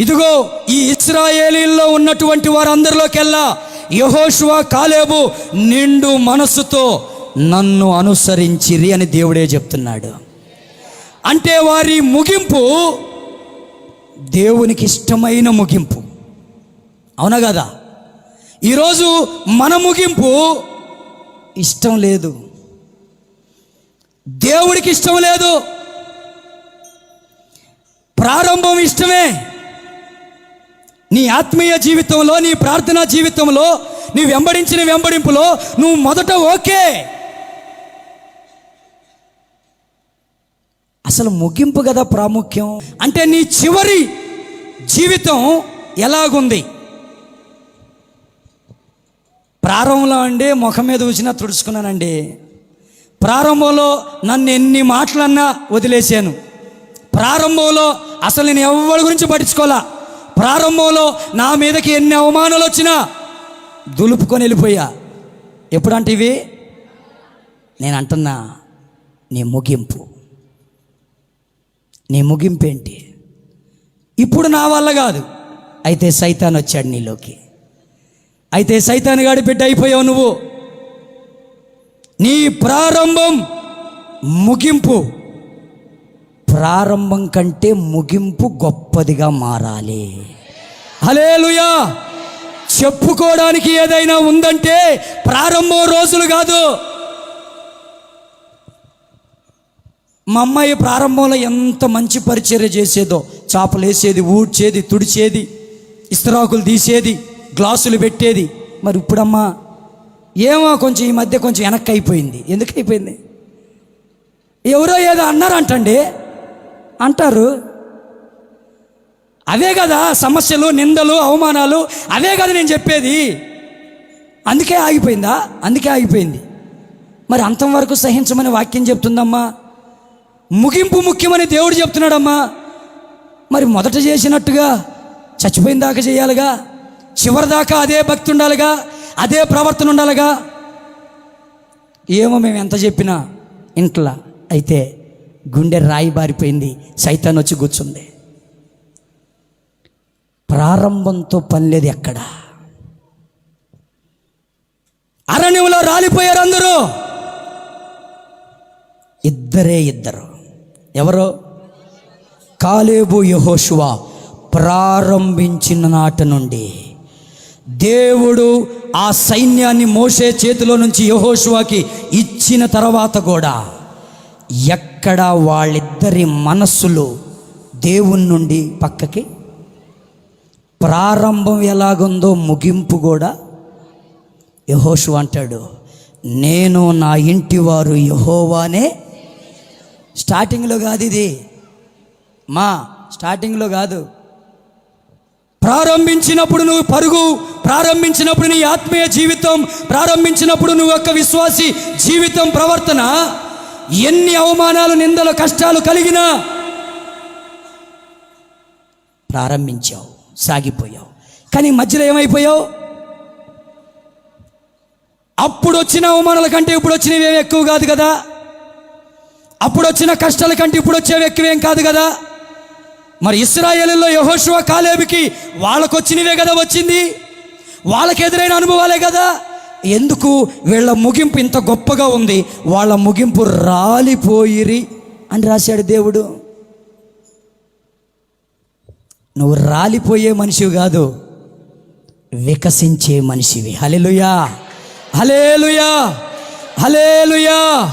ఇదిగో ఈ ఇస్రాయేలీల్లో ఉన్నటువంటి వారందరిలోకెల్లా యహోషువా కాలేబు నిండు మనస్సుతో నన్ను అనుసరించిరి అని దేవుడే చెప్తున్నాడు. అంటే వారి ముగింపు దేవునికి ఇష్టమైన ముగింపు. అవునా కదా? ఈరోజు మన ముగింపు ఇష్టం లేదు. దేవుడికి ఇష్టం లేదు. ప్రారంభం ఇష్టమే. నీ ఆత్మీయ జీవితంలో నీ ప్రార్థనా జీవితంలో నీ వెంబడించిన వెంబడింపులో నువ్వు మొదట ఓకే. అసలు ముగింపు కదా ప్రాముఖ్యం? అంటే నీ చివరి జీవితం ఎలాగుంది? ప్రారంభంలో అండి ముఖం మీద వచ్చినా తుడుచుకున్నానండి. ప్రారంభంలో నన్ను ఎన్ని మాటలన్నా వదిలేశాను. ప్రారంభంలో అసలు నేను ఎవరి గురించి పట్టించుకోవాలా? ప్రారంభంలో నా మీదకి ఎన్ని అవమానాలు వచ్చినా దులుపుకొని వెళ్ళిపోయా. ఎప్పుడంటే ఇవి నేను అంటున్నా నీ ముగింపు. నీ ముగింపు ఏంటి? ఇప్పుడు నా వల్ల కాదు. అయితే సైతాన్ వచ్చాడు నీలోకి. అయితే సైతాన్ గాడి బిడ్డ అయిపోయావు నువ్వు. నీ ప్రారంభం ముగింపు. ప్రారంభం కంటే ముగింపు గొప్పదిగా మారాలి. హలేలుయా చెప్పుకోవడానికి ఏదైనా ఉందంటే ప్రారంభం రోజులు కాదు. మా అమ్మాయి ప్రారంభంలో ఎంత మంచి పరిచర్య చేసేదో చేపలు వేసేది ఊడ్చేది తుడిచేది ఇస్తరాకులు తీసేది గ్లాసులు పెట్టేది. మరి ఇప్పుడమ్మా ఏమో కొంచెం ఈ మధ్య కొంచెం వెనక్కి అయిపోయింది. ఎందుకు అయిపోయింది? ఎవరో ఏదో అన్నారంటండి. అంటారు. అవే కదా సమస్యలు నిందలు అవమానాలు అవే కదా నేను చెప్పేది. అందుకే ఆగిపోయిందా? అందుకే ఆగిపోయింది. మరి అంతం వరకు సహించమని వాక్యం చెప్తుందమ్మా. ముగింపు ముఖ్యమని దేవుడు చెప్తున్నాడమ్మా. మరి మొదట చేసినట్టుగా చచ్చిపోయిన దాకా చేయాలిగా? చివరి దాకా అదే భక్తి ఉండాలిగా? అదే ప్రవర్తన ఉండాలిగా? ఏమో మేము ఎంత చెప్పినా ఇంట్లో. అయితే గుండె రాయి బారిపోయింది. సైతాన్ వచ్చి కూర్చుంది. ప్రారంభంతో పని లేదు ఎక్కడ? అరణ్యంలో రాలిపోయారు అందరూ. ఇద్దరే ఇద్దరు. ఎవరు? కాలేబు యహోషువ ప్రారంభించిన నాట నుండి దేవుడు ఆ సైన్యాన్ని మోసే చేతిలో నుంచి యహోషువాకి ఇచ్చిన తర్వాత కూడా ఎక్కడ వాళ్ళిద్దరి మనస్సులు దేవుని నుండి పక్కకి? ప్రారంభం ఎలాగుందో ముగింపు కూడా యహోషు అంటాడు. నేను నా ఇంటి వారు యహోవానే. స్టార్టింగ్లో కాదు ఇది. మా స్టార్టింగ్లో కాదు. ప్రారంభించినప్పుడు నువ్వు పరుగు ప్రారంభించినప్పుడు నీ ఆత్మీయ జీవితం ప్రారంభించినప్పుడు నువ్వు యొక్క విశ్వాసి జీవితం ప్రవర్తన ఎన్ని అవమానాలు నిందలు కష్టాలు కలిగినా ప్రారంభించావు సాగిపోయావు. కానీ మధ్యలో ఏమైపోయావు? అప్పుడు వచ్చిన అవమానాల కంటే ఇప్పుడు వచ్చినవి ఏమి ఎక్కువ కాదు కదా? అప్పుడు వచ్చిన కష్టాల కంటే ఇప్పుడు వచ్చేవి ఎక్కువేం కాదు కదా? మరి ఇస్రాయేలులో యహోషువ కాలేబికి వాళ్ళకు వచ్చినవే కదా వచ్చింది? వాళ్ళకి ఎదురైన అనుభవాలే కదా? ఎందుకు వీళ్ళ ముగింపు ఇంత గొప్పగా ఉంది? వాళ్ళ ముగింపు రాలిపోయిరి అని రాశాడు దేవుడు. నువ్వు రాలిపోయే మనిషివి కాదు వికసించే మనిషివి. Hallelujah hallelujah hallelujah